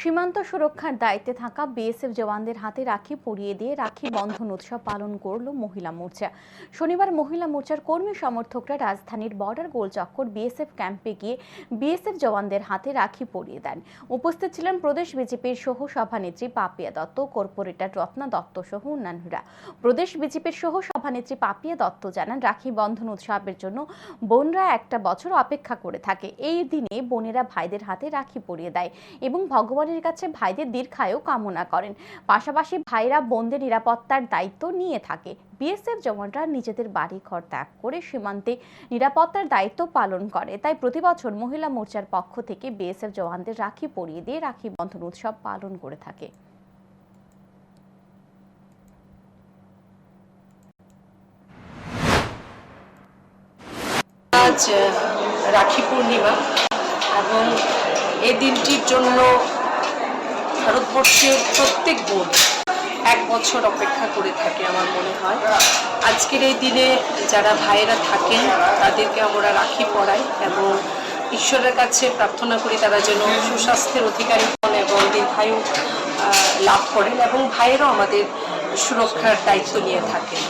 সীমান্ত সুরক্ষার দায়িত্বে থাকা বিএসএফ জওয়ানদের হাতে রাখি পরিয়ে দিয়ে রাখি বন্ধন উৎসব পালন করল মহিলা মোর্চা। শনিবার মহিলা মোর্চার কর্মী সমর্থকরা রাজধানীর বর্ডার গোলচক্কর বিএসএফ ক্যাম্পে গিয়ে বিএসএফ জওয়ানদের হাতে রাখি পরিয়ে দেন। উপস্থিত ছিলেন প্রদেশ বিজেপির সহ সভানেত্রী পাপিয়া দত্ত, কর্পোরেটর রত্না দত্ত সহ অন্যান্যরা। প্রদেশ বিজেপির সহ সভানেত্রী পাপিয়া দত্ত জানান, রাখি বন্ধন উৎসবের জন্য বোনরা একটা বছর অপেক্ষা করে থাকে। এই দিনে বোনেরা ভাইদের হাতে রাখি পরিয়ে দেয় এবং ভগবানের কাছে ভাইদের দীর্ঘায়ু কামনা করেন। পাশাপাশি ভাইরা বোনদের নিরাপত্তার দায়িত্ব নিয়ে থাকে। বিএসএফ জওয়ানরা নিজেদের বাড়ি ঘর ত্যাগ করে সীমান্তে নিরাপত্তার দায়িত্ব পালন করে। তাই প্রতি বছর মহিলা মোর্চার পক্ষ থেকে বিএসএফ জওয়ানদের রাখি পরিয়ে দিয়ে রাখি বন্ধন উৎসব পালন করে থাকে। আজ রাখি পূর্ণিমা এবং এই দিনটির জন্য ভারতবর্ষের প্রত্যেক বোন এক বছর অপেক্ষা করে থাকে আমার মনে হয়। আজকের এই দিনে যারা ভাইয়েরা থাকেন, তাদেরকে আমরা রাখি পরাই এবং ঈশ্বরের কাছে প্রার্থনা করি তারা যেন সুস্বাস্থ্যের অধিকারী হন এবং দীর্ঘায়ু লাভ করেন এবং ভাইয়েরাও আমাদের সুরক্ষার দায়িত্ব নিয়ে থাকেন।